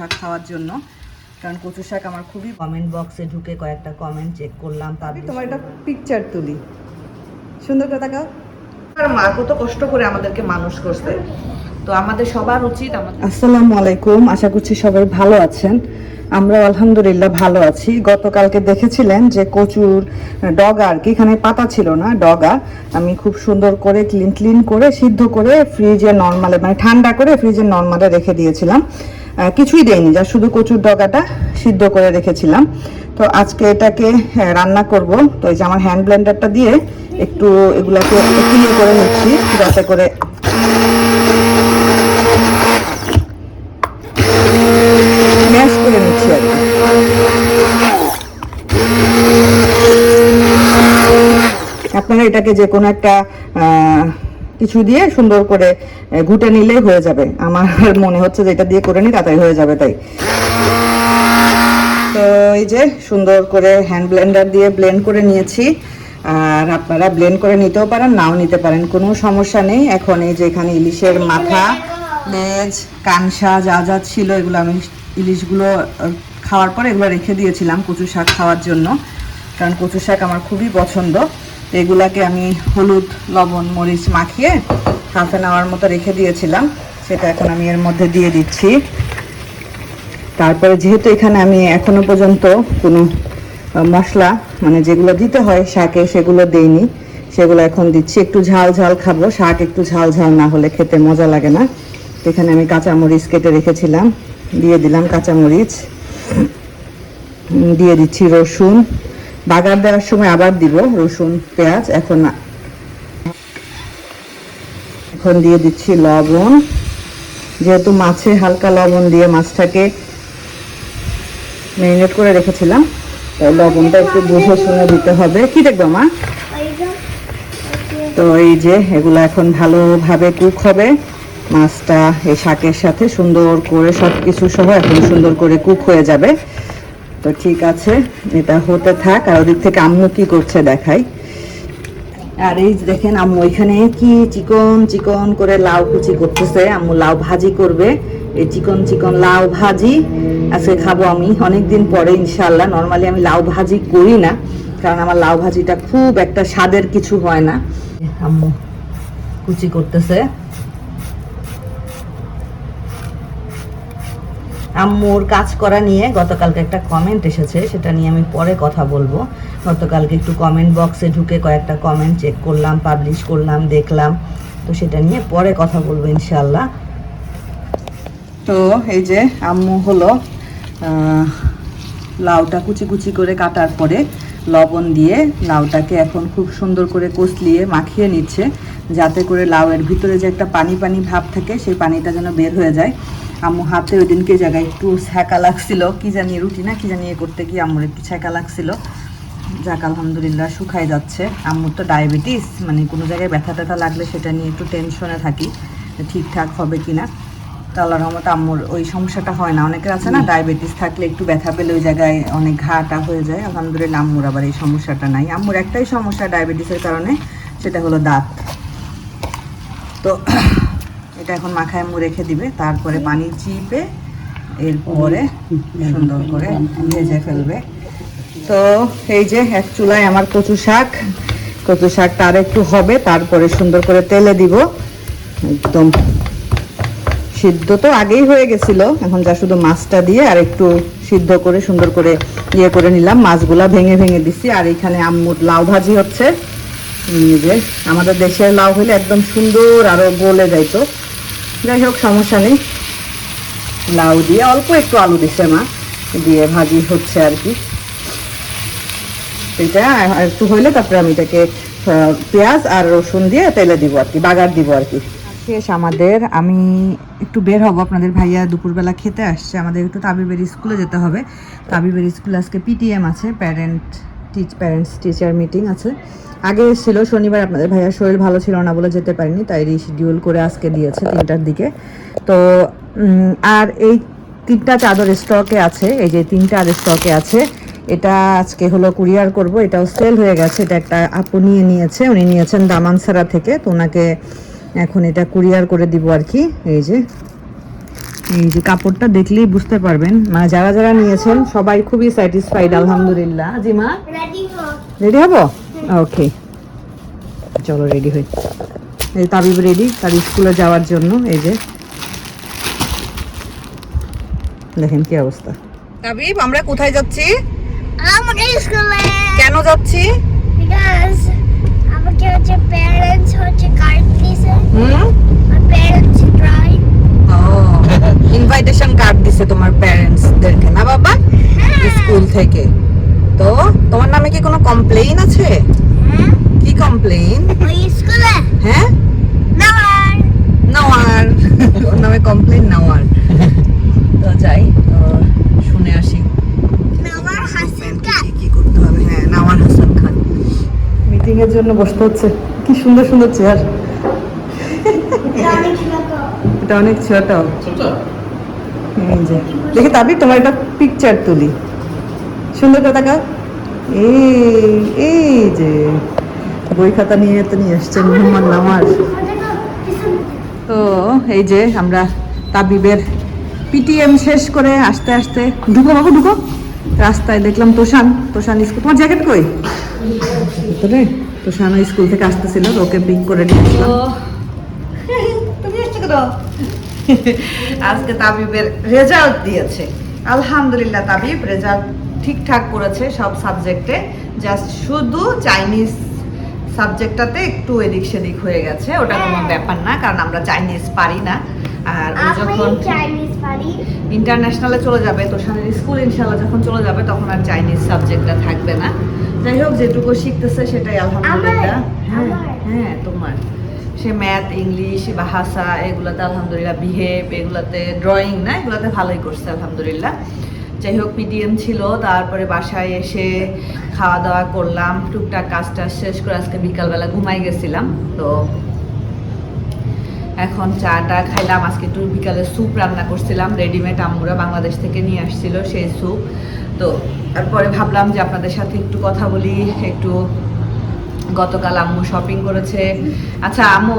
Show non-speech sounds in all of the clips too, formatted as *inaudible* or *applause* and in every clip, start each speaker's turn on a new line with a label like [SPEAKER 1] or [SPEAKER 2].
[SPEAKER 1] শাক খাওয়ার জন্য। কারণ কচু শাক আমার খুবই কমেন্ট বক্সে ঢুকে কয়েকটা কমেন্ট চেক করলাম তারপর তোমার একটা পিকচার তুলি। সুন্দর করে তাকাও আর মা কত কষ্ট করে আমাদেরকে মানুষ করছে। তো আমাদের সবার উচিত আসসালামু আলাইকুম আশা করছি সবাই ভালো আছেন। আমরা আলহামদুলিল্লাহ ভালো আছি। গতকালকে দেখেছিলেন যে কচুর ডগা আর কি এখানে পাতা ছিল না ডগা আমি খুব সুন্দর করে ক্লিন ক্লিন করে সিদ্ধ করে ফ্রিজে নর্মালে মানে ঠান্ডা করে ফ্রিজে নর্মালে রেখে দিয়েছিলাম। কিছুই দেয়নি যা শুধু কচুর ডগাটা সিদ্ধ করে রেখেছিলাম। তো আজকে এটাকে হ্যাঁ, রান্না করব। তো এই যে আমার হ্যান্ড ব্লেন্ডারটা দিয়ে একটু এগুলাকে ক্লিন করে নিচ্ছি যাতে করে ম্যাশ করে নিচ্ছি আপনারা এটাকে যে কোনো একটা কিছু দিয়ে সুন্দর করে ঘুটে নিলেই হয়ে যাবে। আমার মনে হচ্ছে যে এটা দিয়ে করে নিই তাড়াতাড়ি হয়ে যাবে তাই। তো এই যে সুন্দর করে হ্যান্ড ব্লেন্ডার দিয়ে ব্লেন্ড করে নিয়েছি। আর আপনারা ব্লেন্ড করে নিতেও পারেন, নাও নিতে পারেন, কোনো সমস্যা নেই। এখন এই যে এখানে ইলিশের মাথা লেজ কানসা যা যা ছিল, এগুলো আমি ইলিশগুলো খাওয়ার পর এগুলো রেখে দিয়েছিলাম কচু শাক খাওয়ার জন্য। কারণ কচু শাক আমার খুবই পছন্দ। এগুলাকে আমি হলুদ, লবণ, মরিচ মাখিয়ে হাফ অ্যান আওয়ার মতো রেখে দিয়েছিলাম। সেটা এখন আমি এর মধ্যে দিয়ে দিচ্ছি। তারপরে যেহেতু এখানে আমি এখনও পর্যন্ত কোনো মশলা মানে যেগুলো দিতে হয় শাকে, সেগুলো দেইনি। সেগুলো এখন দিচ্ছি। একটু ঝাল ঝাল খাব। শাক একটু ঝাল ঝাল না হলে খেতে মজা লাগে না। তো এখানে আমি কাঁচামরিচ কেটে রেখেছিলাম। দিয়ে দিলাম কাঁচামরিচ। দিয়ে দিচ্ছি রসুন। বাগার দেওয়ার সময় আবার দিব রসুন, পেঁয়াজ, এখন এখন দিয়ে দিচ্ছি লবণ। যেহেতু মাছে হালকা লবণ দিয়ে মাছটাকে ম্যারিনেট করে রেখেছিলাম, তাই লবণটা একটু বুঝে শুনে দিতে হবে। কি দেখব, মা? তো এই যে, এগুলো এখন ভালোভাবে কুক হবে। মাছটা এই শাকের সাথে সুন্দর করে সব কিছু সহ এখন সুন্দর করে কুক হয়ে যাবে। তো ঠিক আছে, এটা হতে থাক, আর ওদিক থেকে আম্মু কি করছে দেখাই। আর এই দেখেন আম্মু এখানে কি চিকন চিকন করে লাউ কুচি করতেছে। আম্মু লাউ ভাজি করবে। এই চিকন চিকন লাউ ভাজি আজকে খাব আমি। অনেকদিন পরে ইনশাল্লাহ নর্মালি আমি লাউ ভাজি করি না, কারণ আমার লাউ ভাজিটা খুব একটা স্বাদের কিছু হয় না। আম্মু কুচি করতেছে। আম্মুর কাজ করা নিয়ে গতকালকে একটা কমেন্ট এসেছে, সেটা নিয়ে আমি পরে কথা বলব। গতকালকে একটু কমেন্ট বক্সে ঢুকে কয়েকটা কমেন্ট চেক করলাম পাবলিশ করলাম, দেখলাম। তো সেটা নিয়ে পরে কথা বলব ইনশাল্লাহ তো এই যে আম্মু হলো লাউটা কুচি কুচি করে কাটার পরে লবণ দিয়ে লাউটাকে এখন খুব সুন্দর করে কষলিয়ে মাখিয়ে নিচ্ছে, যাতে করে লাউয়ের ভিতরে যে একটা পানি পানি ভাব থাকে, সেই পানিটা যেন বের হয়ে যায়। আম্মু হাতে ওই দিনকে জায়গায় একটু ছ্যাঁকা লাগছিল। কি জানি রুটি না, কি জানি করতে গিয়ে আম্মুর একটু ছ্যাঁকা লাগছিল। যাক, আলহামদুলিল্লাহ শুকাই যাচ্ছে। আম্মুর তো ডায়াবেটিস মানে কোনো জায়গায় ব্যথা ট্যাথা লাগলে সেটা নিয়ে একটু টেনশনে থাকি ঠিকঠাক হবে কিনা। তো আল্লাহ রহমত আম্মুর ওই সমস্যাটা হয় না। অনেকের আছে না, ডায়াবেটিস থাকলে একটু ব্যথা পেলে ওই জায়গায় অনেক ঘাটা হয়ে যায়। আলহামদুলিল্লাহ আম্মুর আবার এই সমস্যাটা নাই। আম্মুর একটাই সমস্যা ডায়াবেটিসের কারণে, সেটা হলো দাঁত। তো এটা এখন মাখায় আম্মু রেখে দিবে। তারপরে পানি চিপে এরপরে সুন্দর করে ভেজে ফেলবে। তো এই যে এক চুলায় আমার কচু শাক কচু শাক তার একটু হবে, তারপরে সুন্দর করে তেলে দিব। একদম সিদ্ধ তো আগেই হয়ে গেছিল, এখন যা শুধু মাছটা দিয়ে আর একটু সিদ্ধ করে সুন্দর করে ইয়ে করে নিলাম। মাছগুলা ভেঙে ভেঙে দিছি, আর এখানে আম্মুর লাউ ভাজি হচ্ছে। আমাদের দেশের লাউ হলে একদম সুন্দর আরও গলে যাইতো। যাই হোক, সমস্যা নেই। লাউ দিয়ে অল্প একটু আলু দিছে মা, দিয়ে ভাজি হচ্ছে আর কি। এটা একটু হইলে তারপরে আমি এটাকে পেঁয়াজ আর রসুন দিয়ে তেলে দিব আর কি, বাগার দিব আর কি। শেষ আমাদের, আমি একটু বের হব, আপনাদের ভাইয়া দুপুরবেলা খেতে আসছে। আমাদের একটু তাবিবের স্কুলে যেতে হবে। তাবিবের স্কুলে আজকে পিটিএম আছে parent teach parents teacher meeting আছে। আগে ছিল শনিবার, আপনাদের ভাইয়ার শরীর ভালো ছিল না বলে যেতে পারিনি, তাই রিশিডিউল করে আজকে দিয়েছে তিনটার দিকে। তো আর এই তিনটা চাদর স্টকে আছে, এই যে তিনটা আর স্টকে আছে, এটা আজকে হলো কুরিয়ার করব, এটাও সেল হয়ে গেছে, এটা একটা আপু নিয়ে নিয়েছে, উনি নিয়েছেন দামানসারা থেকে, তো ওনাকে এখন এটা কুরিয়ার করে দিব আর কি, এই যে। এই যে কাপড়টা দেখলেই বুঝতে পারবেন। মানে যারা যারা নিয়েছেন সবাই খুবই স্যাটিসফাইড আলহামদুলিল্লাহ। জিমা রেডি হব। ওকে চলো রেডি হই। এই তাবিব রেডি তার স্কুলে যাওয়ার জন্য এই যে। দেখেন কি অবস্থা। তাবিব আমরা কোথায় যাচ্ছি?
[SPEAKER 2] আমাকে স্কুলে
[SPEAKER 1] কেন যাচ্ছি?
[SPEAKER 2] Because আমাকে হচ্ছে প্যারেন্টস হচ্ছে কার্ড দিছে
[SPEAKER 1] হুম?
[SPEAKER 2] প্যারেন্টস ড্রাইভ
[SPEAKER 1] ইনভাইটেশন কার্ড দিছে তোমার প্যারেন্টসদেরকে না বাবা? স্কুল থেকে। তো তোমার নামে কি কোনো কমপ্লেইন আছে?
[SPEAKER 2] হ্যাঁ।
[SPEAKER 1] কি কমপ্লেইন
[SPEAKER 2] স্কুলে?
[SPEAKER 1] হ্যাঁ?
[SPEAKER 2] নাওয়ার।
[SPEAKER 1] নাওয়ার। ওর নামে কমপ্লেইন নাওয়ার। তো যাই তো শুনে আসি।
[SPEAKER 2] নাওয়ার হাসান কার্ড
[SPEAKER 1] কি করতে হবে? হ্যাঁ নাওয়ার হাসান খান। মিটিং এর জন্য বসতে হচ্ছে। কি সুন্দর সুন্দর চেয়ার। এটা অনেক ছোট। এই যে দেখি তাবি তোমার একটা পিকচার তুলি। সুন্দর করে তাকাও। এই এই যে বই খাতা নিয়ে তো নিয়ে এসছেন মোহাম্মদ নামাজ। তো এই যে আমরা তাবিবের পিটিএম শেষ করে আস্তে আস্তে ঢুকো বাবু ঢুকো। রাস্তায় দেখলাম তোষান। তোষান স্কুল তোমার জ্যাকেট কই? ভিতরে? তোষান স্কুল থেকে আসতেছিল ওকে পিক করে নিয়ে আসলাম। *laughs* আজকে তাবিবের রেজাল্ট দিয়েছে। আলহামদুলিল্লাহ তাবিব রেজাল্ট ঠিকঠাক করেছে সব সাবজেক্টে জাস্ট শুধু চাইনিজ সাবজেক্টটাতে একটু এদিক সেদিক হয়ে গেছে ওটা কোনো ব্যাপার না কারণ আমরা চাইনিজ পারি না। আর ও যখন ইন্টারন্যাশনালে চলে যাবে তো সামনের স্কুল ইনশাল্লাহ যখন চলে যাবে তখন আর চাইনিজ সাবজেক্টটা থাকবে না। যাই হোক যেটুকু শিখতেছে সেটাই আলহামদুলিল্লাহ। হ্যাঁ হ্যাঁ তোমার। সে ম্যাথ ইংলিশ ভাষা এগুলোতে আলহামদুলিল্লাহ বিহেভ এগুলাতে ড্রয়িং না, এগুলোতে ভালোই করছে, আলহামদুলিল্লাহ। যাই হোক পিডিএম ছিল, তারপরে বাসায় এসে খাওয়া দাওয়া করলাম, টুকটাক কাজটা শেষ করে আজকে বিকালবেলা ঘুমাই গেছিলাম, তো এখন চাটা খাইলাম, আজকে একটু বিকালে স্যুপ রান্না করছিলাম রেডিমেড আম্মুরা বাংলাদেশ থেকে নিয়ে আসছিল সেই স্যুপ তো তারপরে ভাবলাম যে আপনাদের সাথে একটু কথা বলি, একটু গতকাল আম্মু শপিং করেছে। আচ্ছা আম্মু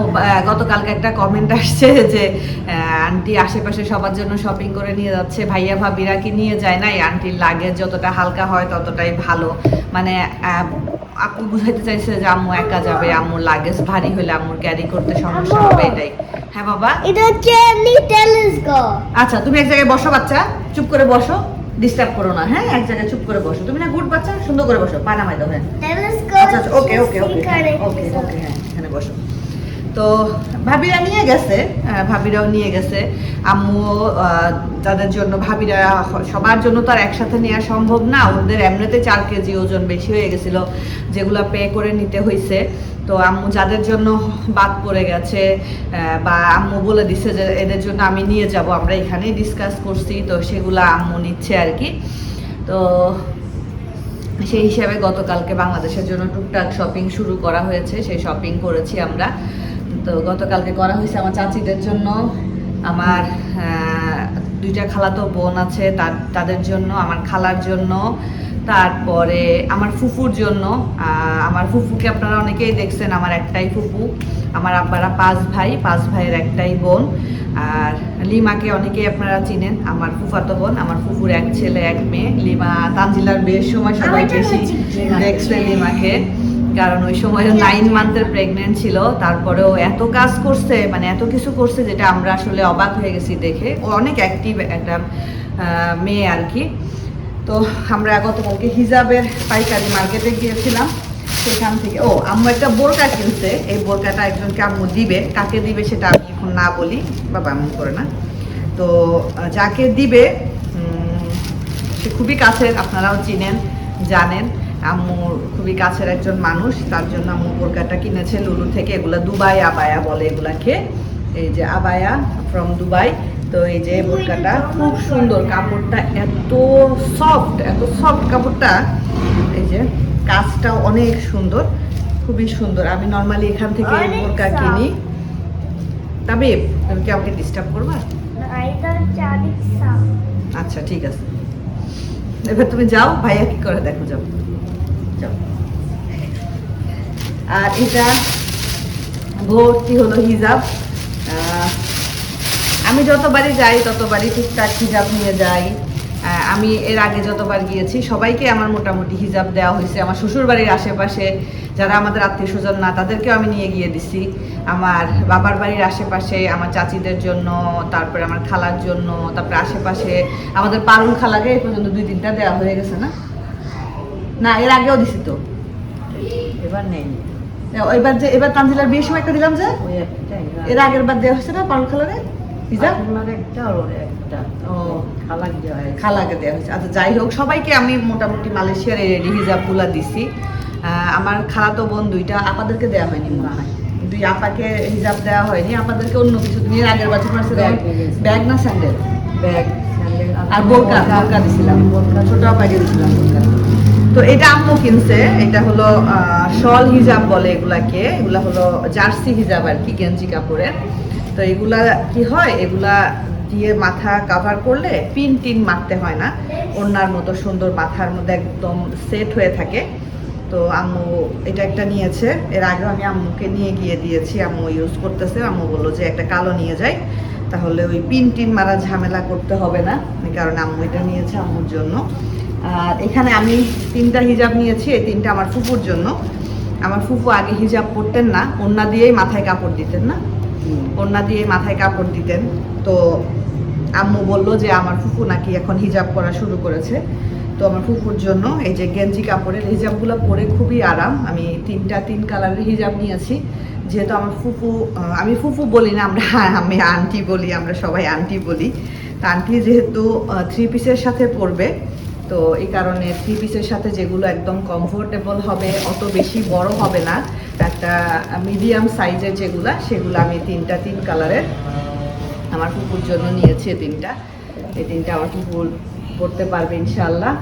[SPEAKER 1] গতকালকে একটা কমেন্ট আসছে যে আন্টি আশেপাশে সবার জন্য শপিং করে নিয়ে যাচ্ছে। ভাইয়া ভাবিরা কি নিয়ে যায় না এই আন্টির লাগেজ যতটা হালকা হয় ততটাই ভালো। মানে আপু বুঝাইতে চাইছে যে আম্মু একা যাবে আম্মুর লাগেজ ভারী হলে আম্মুর ক্যারি করতে সমস্যা হবে এটাই। হ্যাঁ বাবা?
[SPEAKER 2] এটা হচ্ছে টেলিস্কোপ
[SPEAKER 1] আচ্ছা তুমি এক জায়গায় বসো বাচ্চা। চুপ করে বসো। ডিস্টার্ব করো না হ্যাঁ? এক জায়গায় চুপ করে বসো। তুমি না গুড বাচ্চা সুন্দর করে বসো। পা নামাই দাও হ্যাঁ? আচ্ছা আচ্ছা ওকে ওকে ওকে ওকে ওকে হ্যাঁ এখানে বসো। তো ভাবিরা নিয়ে গেছে ভাবিরাও নিয়ে গেছে। আম্মু তাদের জন্য ভাবিরা সবার জন্য তো আর একসাথে নেওয়া সম্ভব না, ওদের এমনিতে চার কেজি ওজন বেশি হয়ে গেছিল, যেগুলো পে করে নিতে হয়েছে তো আম্মু যাদের জন্য বাদ পড়ে গেছে বা আম্মু বলে দিছে যে এদের জন্য আমি নিয়ে যাব, আমরা এখানেই ডিসকাস করছি, তো সেগুলো আম্মু নিচ্ছে আর কি। তো সেই হিসাবে গতকালকে বাংলাদেশের জন্য টুকটাক শপিং শুরু করা হয়েছে, সেই শপিং করেছি আমরা। তো গতকালকে করা হয়েছে আমার চাচিদের জন্য। আমার দুইটা খালাতো বোন আছে তার তাদের জন্য আমার খালার জন্য। তারপরে আমার ফুফুর জন্য। আমার ফুফুকে আপনারা অনেকেই দেখছেন আমার একটাই ফুফু আমার আব্বারা পাঁচ ভাই পাঁচ ভাইয়ের একটাই বোন। আর লিমাকে অনেকেই আপনারা চিনেন আমার ফুফাতো বোন আমার ফুফুর এক ছেলে এক মেয়ে। লিমা তানজিলার বিয়ের সময় সবাই বেশি দেখছে লিমাকে। কারণ ওই সময় নাইন মান্থের প্রেগনেন্ট ছিল। তারপরেও এত কাজ করছে মানে এত কিছু করছে যেটা আমরা আসলে অবাক হয়ে গেছি দেখে। ও অনেক অ্যাক্টিভ একটা মেয়ে আর কি। তো আমরা গতকালকে হিজাবের পাইকারি মার্কেটে গিয়েছিলাম। সেখান থেকে ও আম্মু একটা বোরকা কিনছে। এই বোরকাটা একজনকে আম্মু দিবে। কাকে দিবে সেটা আমি এখন না বলি। বাবা এমন করে না। তো যাকে দিবে সে খুবই কাছের আপনারাও চিনেন জানেন। আম্মুর খুবই কাছের একজন মানুষ তার জন্য আম্মু বোরকাটা কিনেছে লুলু থেকে। এগুলা দুবাই আবায়া বলে এগুলাকে। এই যে আবায়া ফ্রম দুবাই। তো এই যে বোরকাটা খুব সুন্দর কাপড়টা এত সফট এত সফট কাপড়টা। এই যে কাজটাও অনেক সুন্দর খুবই সুন্দর। আমি নর্মালি এখান থেকে বোরকা কিনি। তবে তুমি কি আমাকে ডিস্টার্ব করবা? আচ্ছা ঠিক আছে। এবার তুমি যাও ভাইয়া কি করে দেখো যাও। আর এটা ভর্তি হলো হিজাব। আমি যতবারই যাই, ততবারই টুকটাক হিজাব নিয়ে যাই। আমি এর আগে যতবার গিয়েছি, সবাইকে আমার মোটামুটি হিজাব দেওয়া হয়েছে। আমার শ্বশুর বাড়ির আশেপাশে যারা আমাদের আত্মীয় স্বজন না, তাদেরকেও আমি নিয়ে গিয়ে দিছি। আমার বাবার বাড়ির আশেপাশে, আমার চাচিদের জন্য, তারপরে আমার খালার জন্য, তারপরে আশেপাশে আমাদের পারুল খালাকে এই পর্যন্ত দুই তিনটা দেওয়া হয়ে গেছে না? না, এর আগেও দিছি তো।
[SPEAKER 3] এবার নেই।
[SPEAKER 1] এবার যে এবার তানজিলার বিয়ের সময় একটা দিলাম যে এর আগের বার দেওয়া হয়েছে না
[SPEAKER 3] একটা
[SPEAKER 1] ও
[SPEAKER 3] খালাক দেওয়া হয়েছে।
[SPEAKER 1] খালাকে দেওয়া হয়েছে। আচ্ছা যাই হোক সবাইকে আমি মোটামুটি মালয়েশিয়ার এই রেডি হিজাবগুলা দিছি। আমার খালাতো বোন দুইটা আপাদেরকে দেওয়া হয়নি মনে হয়। দুই আপাকে হিজাব দেওয়া হয়নি আপাদেরকে অন্য কিছু তুমি আগের বছর মাসে
[SPEAKER 3] ব্যাগ
[SPEAKER 1] না স্যান্ডেল?
[SPEAKER 3] ব্যাগ
[SPEAKER 1] আর বোরকা বোরকা। দিছিলাম। ছোট আপাকে দিছিলাম বোরকা। তো এটা আম্মু কিনছে, এটা হলো শল হিজাব বলে এগুলাকে, এগুলা হলো জার্সি হিজাব আর কি, গেঞ্জি কাপড়ের। তো এগুলা কি হয়, এগুলা দিয়ে মাথা কাভার করলে পিন টিন মারতে হয় না ওনার মতো সুন্দর মাথার মধ্যে একদম সেট হয়ে থাকে। তো আম্মু এটা একটা নিয়েছে, এর আগেও আমি আম্মুকে নিয়ে গিয়ে দিয়েছি, আম্মু ইউজ করতেছে, আম্মু বলল যে একটা কালো নিয়ে যাই, তাহলে ওই পিন টিন মারা ঝামেলা করতে হবে না কারণে আম্মু এটা নিয়েছে আম্মুর জন্য। আর এখানে আমি তিনটা হিজাব নিয়েছি এই তিনটা আমার ফুপুর জন্য। আমার ফুফু আগে হিজাব পরতেন না ওন্না দিয়েই মাথায় কাপড় দিতেন না? ওন্না দিয়ে মাথায় কাপড় দিতেন। তো আম্মু বলল যে আমার ফুফু নাকি এখন হিজাব করা শুরু করেছে। তো আমার ফুফুর জন্য এই যে গেঞ্জি কাপড়ের হিজাবগুলো পরে খুবই আরাম। আমি তিনটা তিন কালারের হিজাব নিয়েছি। যেহেতু আমার ফুফু আমি ফুফু বলি না আমরা আমি আন্টি বলি আমরা সবাই আন্টি বলি। তা আন্টি যেহেতু থ্রি পিসের সাথে পরবে তো এই কারণে থ্রি পিসের সাথে যেগুলো একদম কমফোর্টেবল হবে, অত বেশি বড় হবে না। একটা মিডিয়াম সাইজের যেগুলো, সেগুলো আমি তিনটা তিন কালারের আমার কুকুর জন্য নিয়েছি তিনটা। এই তিনটা আমার কুকুর পড়তে পারবে ইনশাল্লাহ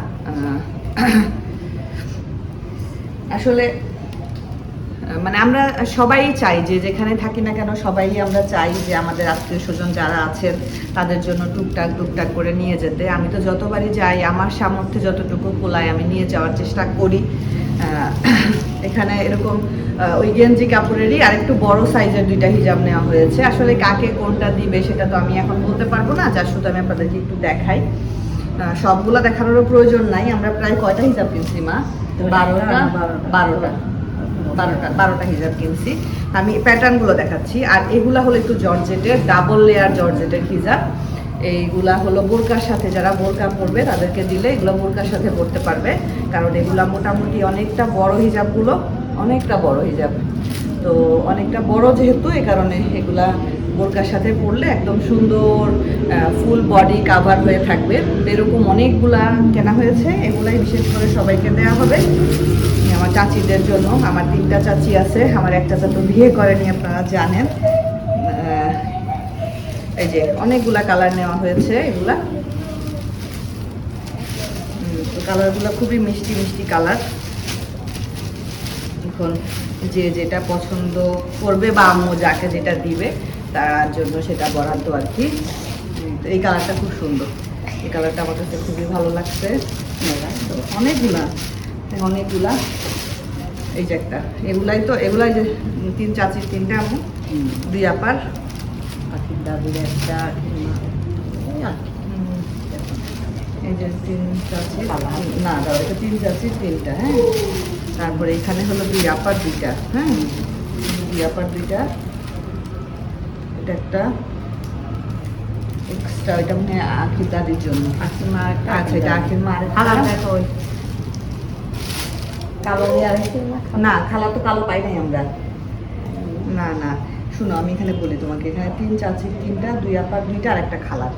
[SPEAKER 1] আসলে মানে আমরা সবাই চাই যে যেখানে থাকি না কেন সবাই আমরা চাই যে আমাদের আত্মীয় স্বজন যারা আছেন তাদের জন্য টুকটাক টুকটাক করে নিয়ে যেতে। আমি তো যতবারই যাই আমার সামর্থ্যে যতটুকু কোলায় আমি নিয়ে যাওয়ার চেষ্টা করি। এখানে এরকম ওই গেঞ্জি কাপড়েরই আর একটু বড় সাইজের দুইটা হিজাব নেওয়া হয়েছে। আসলে কাকে কোনটা দিবে সেটা তো আমি এখন বলতে পারব না যার শুধু আমি আপনাদেরকে একটু দেখাই। সবগুলো দেখানোরও প্রয়োজন নাই। আমরা প্রায় কয়টা হিসাব কিনছি মা? বারোটা। বারোটা। বারোটা বারোটা হিজাব কিনছি। আমি প্যাটার্নগুলো দেখাচ্ছি। আর এগুলা হলো একটু জর্জেটের ডাবল লেয়ার জর্জেটের হিজাব। এইগুলা হলো বোরকার সাথে, যারা বোরকা পরবে তাদেরকে দিলে এগুলো বোরকার সাথে পরতে পারবে। কারণ এগুলা মোটামুটি অনেকটা বড় হিজাবগুলো, অনেকটা বড় হিজাব। তো অনেকটা বড় যেহেতু, এ কারণে এগুলা বোরকার সাথে পরলে একদম সুন্দর ফুল বডি কাভার হয়ে থাকবে। এরকম অনেকগুলা কেনা হয়েছে। এগুলাই বিশেষ করে সবাইকে দেওয়া হবে। আমার চাচিদের জন্য, আমার তিনটা চাচি আছে, আমার একটা চাচু বিয়ে করেনি আপনারা জানেন। এই যে অনেকগুলা কালার নেওয়া হয়েছে এগুলা। কালারগুলো খুবই মিষ্টি মিষ্টি কালার এখন যে যেটা পছন্দ করবে বা আম্মু যাকে যেটা দিবে, তার জন্য সেটা বরাদ্দ আর কি। এই কালারটা খুব সুন্দর। এই কালারটা আমার কাছে খুবই ভালো লাগছে। অনেকগুলা। অনেকগুলা। এই যে একটা। এগুলাই তো এগুলাই যে তিন চাচির তিনটা আম্মু দুই আপার।
[SPEAKER 3] পাখির দাদির একটা এই আর কি।
[SPEAKER 1] উম, এই যে তিন চাচির না দাদা এটা তিন চাচির তিনটা হ্যাঁ? তারপরে এখানে হলো দুই আপার দুইটা হ্যাঁ? দুই আপার দুইটা। এটা একটা এক্সট্রা ওইটা মানে আখির দাদির জন্য।
[SPEAKER 3] আখির মা
[SPEAKER 1] আচ্ছা এটা আখির মা আরেকটা।
[SPEAKER 3] কালো না
[SPEAKER 1] খালা তো কালো পাই নাই আমরা। না না। শুনো আমি এখানে বলি তোমাকে এখানে তিন চাচি তিনটা দুই আপার দুইটা আর একটা খালার।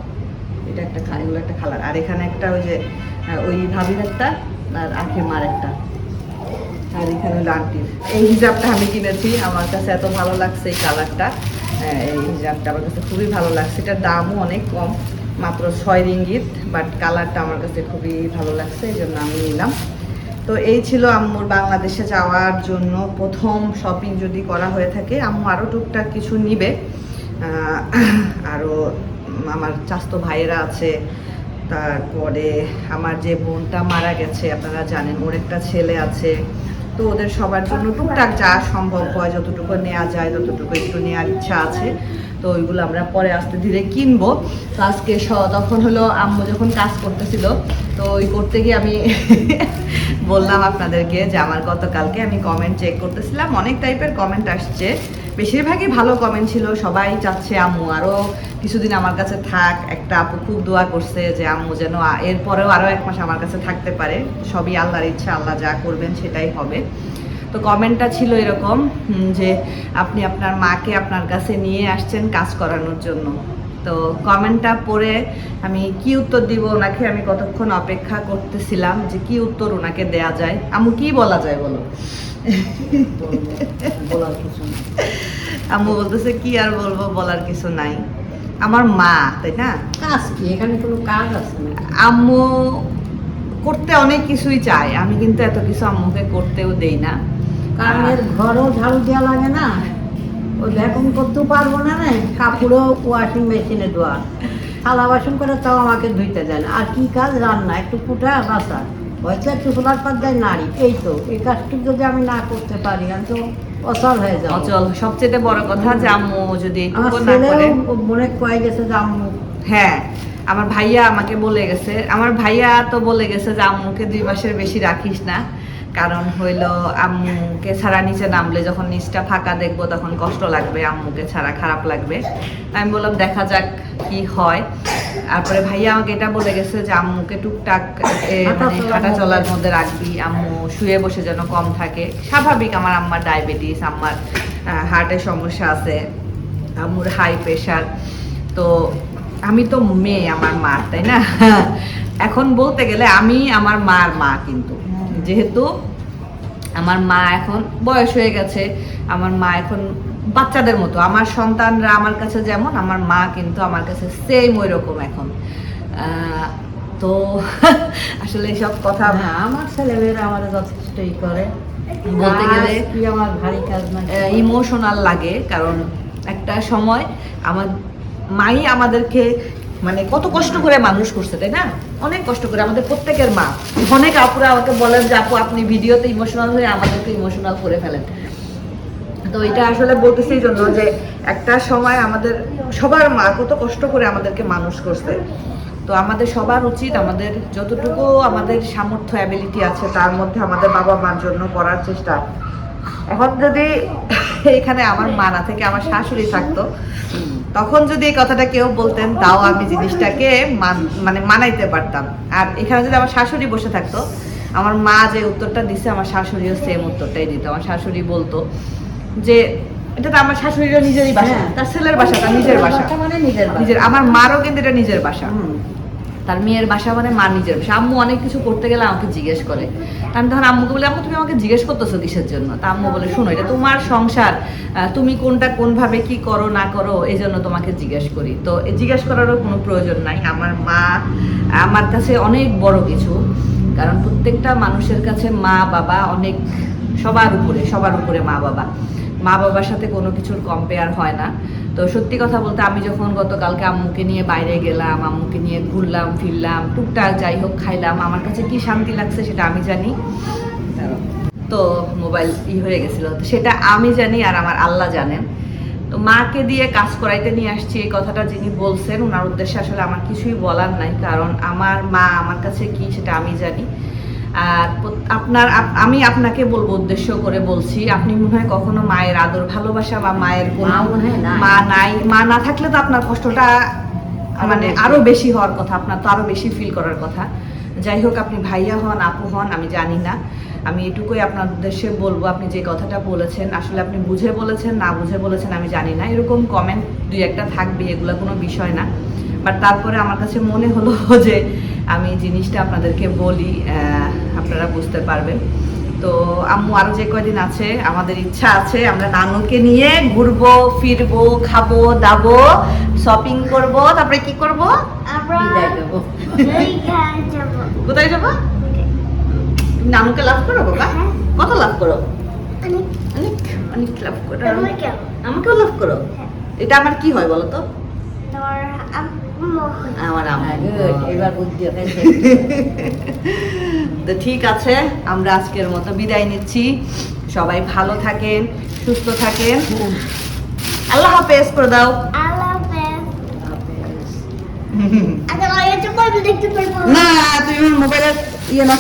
[SPEAKER 1] এটা একটা খা এগুলো একটা খালার। আর এখানে একটা ওই যে ওই ভাবির একটা আর আখের মার একটা। আর এখানে হলো আন্টির। এই হিজাবটা আমি কিনেছি আমার কাছে এত ভালো লাগছে এই কালারটা। এই হিজাবটা আমার কাছে খুবই ভালো লাগছে। এটার দামও অনেক কম মাত্র ছয় রিঙ্গিত বাট কালারটা আমার কাছে খুবই ভালো লাগছে এই জন্য আমি নিলাম। তো এই ছিল আম্মুর বাংলাদেশে যাওয়ার জন্য প্রথম শপিং যদি করা হয়ে থাকে, আম্মু আরও টুকটাক কিছু নিবে। আরও আমার চাস্তো ভাইয়েরা আছে, তারপরে আমার যে বোনটা মারা গেছে, আপনারা জানেন, ওর একটা ছেলে আছে। তো ওদের সবার জন্য টুকটাক যা সম্ভব হয়, যতটুকু নেওয়া যায়, ততটুকু একটু নেওয়ার ইচ্ছা আছে। তো ওইগুলো আমরা পরে আস্তে ধীরে কিনবো। তো আজকে তখন হলো আম্মু যখন কাজ করতেছিল, তো ওই করতে গিয়ে আমি *laughs* বললাম আপনাদেরকে যে আমার গতকালকে আমি কমেন্ট চেক করতেছিলাম, অনেক টাইপের কমেন্ট আসছে। বেশিরভাগই ভালো কমেন্ট ছিল, সবাই চাচ্ছে আম্মু আরও কিছুদিন আমার কাছে থাক। একটা আপু খুব দোয়া করছে যে আম্মু যেন এরপরেও আরও এক মাস আমার কাছে থাকতে পারে। সবই আল্লাহর ইচ্ছা, আল্লাহ যা করবেন সেটাই হবে। তো কমেন্টটা ছিল এরকম যে আপনি আপনার মাকে আপনার কাছে নিয়ে আসছেন কাজ করানোর জন্য। তো কমেন্টটা পড়ে আমি কি উত্তর দিব ওনাকে আমি কতক্ষণ অপেক্ষা করতেছিলাম যে কি উত্তর ওনাকে দেয়া যায়? আম্মু কি বলা যায় বলো? আম্মু বলতেছে কি আর বলব বলার কিছু নাই। আমার মা তাই না?
[SPEAKER 3] কাজ কি? এখানে কোনো কাজ আছে না
[SPEAKER 1] আম্মু করতে অনেক কিছুই চায়। আমি কিন্তু এত কিছু আম্মুকে করতেও দেই না।
[SPEAKER 3] কারণ এর ঘরও ঝাড়ু দেওয়া লাগে না। ওই ভ্যাকুম করতেও পারব না না কাপড়ও ওয়াশিং মেশিনে ধোয়া। থালা বাসন করে তাও আমাকে ধুইতে দেন আর কি কাজ? রান্না। একটু ফুটা বাসা। হয়তো একটু সোলার পাত দেয় নাড়ি। এই তো এই কাজটুকু যদি আমি না করতে পারি আমি তো অচল হয়ে যাব।
[SPEAKER 1] অচল। সবচেয়ে বড় কথা যে আম্মু যদি
[SPEAKER 3] মনে কয়ে গেছে যে আম্মু।
[SPEAKER 1] হ্যাঁ আমার ভাইয়া আমাকে বলে গেছে। আমার ভাইয়া তো বলে গেছে যে আম্মুকে দুই মাসের বেশি রাখিস না। কারণ হইল আম্মুকে ছাড়া নিচে নামলে যখন নিচটা ফাঁকা দেখব তখন কষ্ট লাগবে আম্মুকে ছাড়া খারাপ লাগবে। আমি বললাম দেখা যাক কি হয়। তারপরে ভাইয়া আমাকে এটা বলে গেছে যে আম্মুকে টুকটাক
[SPEAKER 3] হাঁটা
[SPEAKER 1] মানে
[SPEAKER 3] চলার। মধ্যে।
[SPEAKER 1] রাখবি আম্মু শুয়ে বসে যেন কম থাকে। স্বাভাবিক আমার আম্মার ডায়াবেটিস আম্মার হার্টের সমস্যা আছে আম্মুর হাই প্রেশার। তো আমি তো মেয়ে আমার মা তাই না? এখন বলতে গেলে আমি আমার মার মা কিন্তু। যেহেতু আমার মা এখন বয়স হয়ে গেছে আমার মা এখন বাচ্চাদের মতো। আমার সন্তানরা আমার কাছে যেমন আমার মা কিন্তু আমার কাছে সেম ওই রকম এখন তো *laughs* আসলে সব কথা
[SPEAKER 3] আমার ছেলেমেয়েরা আমার যথেষ্টই করে।
[SPEAKER 1] বলতে গেলে
[SPEAKER 3] আমার ভারী কাজ না?
[SPEAKER 1] ইমোশনাল লাগে কারণ একটা সময় আমার মাই আমাদেরকে মানে কত কষ্ট করে মানুষ করছে, তাই না? অনেক কষ্ট করে আমাদের প্রত্যেকের মা। অনেক আপুরা আমাকে বলেন যে, আপু, আপনি ভিডিওতে ইমোশনাল হয়ে আমাদেরকে ইমোশনাল করে ফেলেন। তো এটা আসলে বলতেছি জন্য যে, একটা সময় আমাদের সবার মা কত কষ্ট করে আমাদেরকে মানুষ করছে। তো আমাদের সবার উচিত আমাদের যতটুকু আমাদের সামর্থ্য অ্যাবিলিটি আছে, তার মধ্যে আমাদের বাবা মার জন্য করার চেষ্টা। এখন যদি এখানে আমার মা না থেকে আমার শাশুড়ি থাকতো তখন যদি এই কথাটা কেউ বলতেন তাও আমি জিনিসটাকে মানে মানাইতে পারতাম। আর এখানে যদি আমার শাশুড়ি বসে থাকতো আমার মা যে উত্তরটা দিছে আমার শাশুড়িও সেম উত্তরটাই দিত। আমার শাশুড়ি বলতো যে এটা তো আমার শাশুড়িরও নিজেরই বাসা
[SPEAKER 3] হ্যাঁ।
[SPEAKER 1] তার ছেলের বাসা তার নিজের বাসা
[SPEAKER 3] মানে নিজের
[SPEAKER 1] নিজের আমার মারও কিন্তু এটা নিজের বাসা
[SPEAKER 3] হুম।
[SPEAKER 1] তার মেয়ের বাসা মানে মা নিজের বাসা। আম্মু অনেক কিছু করতে গেলে আমাকে জিজ্ঞেস করে। আমি তখন আম্মুকে বলি, আম্মু, তুমি আমাকে জিজ্ঞেস করতেছো কিসের জন্য? তা আম্মু বলে, শোনো, এটা তোমার সংসার। তুমি কোনটা, কোনভাবে কি করো, না করো এই জন্য তোমাকে জিজ্ঞেস করি। তো জিজ্ঞেস করারও কোনো প্রয়োজন নাই। আমার মা, আমার কাছে অনেক বড় কিছু, কারণ প্রত্যেকটা মানুষের কাছে মা, বাবা অনেক, সবার উপরে সবার উপরে মা, বাবা। মা, বাবার সাথে কোনো কিছুর কম্পেয়ার হয় না। তো সত্যি কথা বলতে আমি যখন গতকালকে আম্মুকে নিয়ে বাইরে গেলাম, আম্মুকে নিয়ে ঘুরলাম, ফিরলাম, টুকটাক যাই হোক খাইলাম, আমার কাছে কি শান্তি লাগছে সেটা আমি জানি। তো মোবাইল ই হয়ে গেছিল। সেটা আমি জানি আর আমার আল্লাহ জানেন তো মাকে দিয়ে কাজ করাইতে নিয়ে আসছি এই কথাটা যিনি বলছেন ওনার উদ্দেশ্যে আসলে আমার কিছুই বলার নাই, কারণ আমার মা আমার কাছে কি সেটা আমি জানি। আর আপনার আমি আপনাকে বলব উদ্দেশ্য করে বলছি আপনি মনে হয় কখনো মায়ের আদর ভালোবাসা বা মায়ের কোনো
[SPEAKER 3] মা নাই।
[SPEAKER 1] মা না থাকলে তো আপনার কষ্টটা মানে আরও বেশি হওয়ার কথা আপনার তো আরও বেশি ফিল করার কথা। যাই হোক আপনি ভাইয়া হন আপু হন আমি জানি না। আমি এটুকুই আপনার উদ্দেশ্যে বলব আপনি যে কথাটা বলেছেন আসলে আপনি বুঝে বলেছেন না বুঝে বলেছেন আমি জানি না। এরকম কমেন্ট দুই একটা থাকবে এগুলো কোনো বিষয় না। বাট তারপরে আমার কাছে মনে হলো *laughs* যে আমি জিনিসটা আপনাদেরকে বলি আহ, আপনারা বুঝতে পারবেন। তো আম্মু আরও যে কয়দিন আছে আমাদের ইচ্ছা আছে আমরা নানুকে নিয়ে ঘুরবো ফিরবো খাব দাবো শপিং করব তারপরে কি করব? কোথায় যাব? নানুকে লাভ করো বাবা? কত লাভ করো?
[SPEAKER 2] অনেক।
[SPEAKER 1] অনেক লাভ করো। আমাকেও। লাভ করো? এটা আমার কি হয় বলো তো?
[SPEAKER 3] হ্যাঁ। *laughs*
[SPEAKER 1] তো। ঠিক আছে আমরা আজকের মতো বিদায় নিচ্ছি। সবাই ভালো থাকেন সুস্থ থাকেন। আল্লাহ হাফেজ করে দাও। না তুমি মোবাইলের ইয়ে